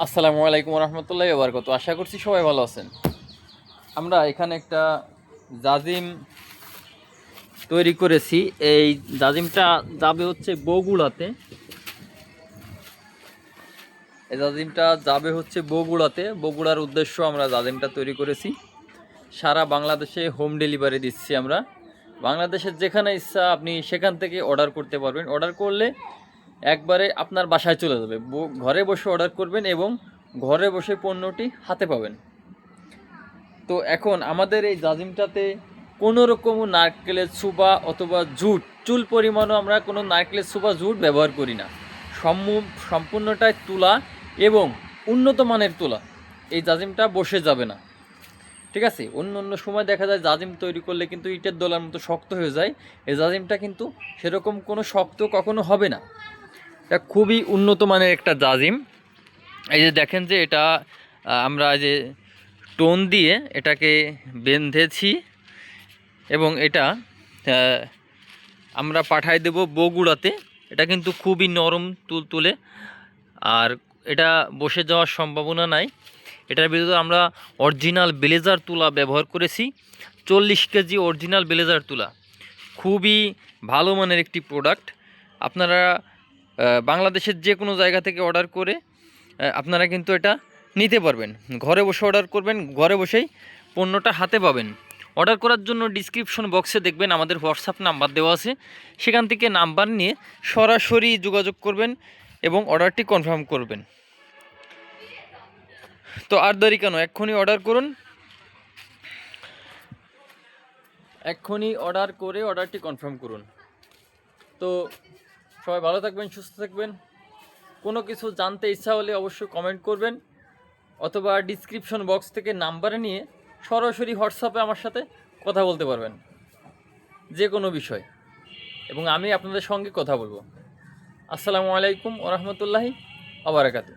আসসালামু আলাইকুম রহমতুল্লাহ কত আশা করছি সবাই ভালো আছেন। আমরা এখানে একটা জাজিম তৈরি করেছি। এই জাজিমটা যাবে হচ্ছে বগুড়াতে। এই জাজিমটা যাবে হচ্ছে বগুড়াতে। বগুড়ার উদ্দেশ্য আমরা জাজিমটা তৈরি করেছি। সারা বাংলাদেশে হোম ডেলিভারি দিচ্ছি আমরা। বাংলাদেশের যেখানে ইচ্ছা আপনি সেখান থেকে অর্ডার করতে পারবেন। অর্ডার করলে একবারে আপনার বাসায় চলে যাবে। ঘরে বসে অর্ডার করবেন এবং ঘরে বসে পণ্যটি হাতে পাবেন। তো এখন আমাদের এই জাজিমটাতে কোনো রকম নারকেলের সুবা অথবা জুট, চুল পরিমাণও আমরা কোনো নারকেলের সুবা, জুট ব্যবহার করি না। সম্পূর্ণটাই তুলা এবং উন্নত মানের তুলা। এই জাজিমটা বসে যাবে না। ঠিক আছে? অন্য অন্য সময় দেখা যায় জাজিম তৈরি করলে কিন্তু ইটের দোলার মতো শক্ত হয়ে যায়। এই জাজিমটা কিন্তু সেরকম কোনো শক্ত কখনো হবে না। এটা খুবই উন্নত মানের একটা জাজিম। এই যে দেখেন যে এটা আমরা যে টোন দিয়ে এটাকে বেঁধেছি এবং এটা আমরা পাঠাই দেব বগুড়াতে। এটা কিন্তু খুবই নরম তুল তুলে আর এটা বসে যাওয়ার সম্ভাবনা নাই। এটার ভিতরে আমরা অরিজিনাল ব্লেজার তুলা ব্যবহার করেছি। চল্লিশ কেজি অরিজিনাল ব্লেজার তুলা। খুবই ভালো মানের একটি প্রোডাক্ট। আপনারা বাংলাদেশের যে কোনো জায়গা থেকে অর্ডার করে আপনারা কিন্তু এটা নিতে পারবেন। ঘরে বসে অর্ডার করবেন, ঘরে বসেই পণ্যটা হাতে পাবেন। অর্ডার করার জন্য ডিসক্রিপশন বক্সে দেখবেন আমাদের হোয়াটসঅ্যাপ নাম্বার দেওয়া আছে। সেখান থেকে নাম্বার নিয়ে সরাসরি যোগাযোগ করবেন এবং অর্ডারটি কনফার্ম করবেন। তো আর দেরি কেন? এক্ষুনি অর্ডার করুন। এক্ষুনি অর্ডার করে অর্ডারটি কনফার্ম করুন। তো সবাই ভালো থাকবেন, সুস্থ থাকবেন। কোনো কিছু জানতে ইচ্ছা হলে অবশ্যই কমেন্ট করবেন অথবা ডিসক্রিপশন বক্স থেকে নাম্বার নিয়ে সরাসরি হোয়াটসঅ্যাপে আমার সাথে কথা বলতে পারবেন, যে কোনো বিষয়। এবং আমি আপনাদের সঙ্গে কথা বলব। আসসালামু আলাইকুম ওরহমতুল্লাহি আবরাকাতু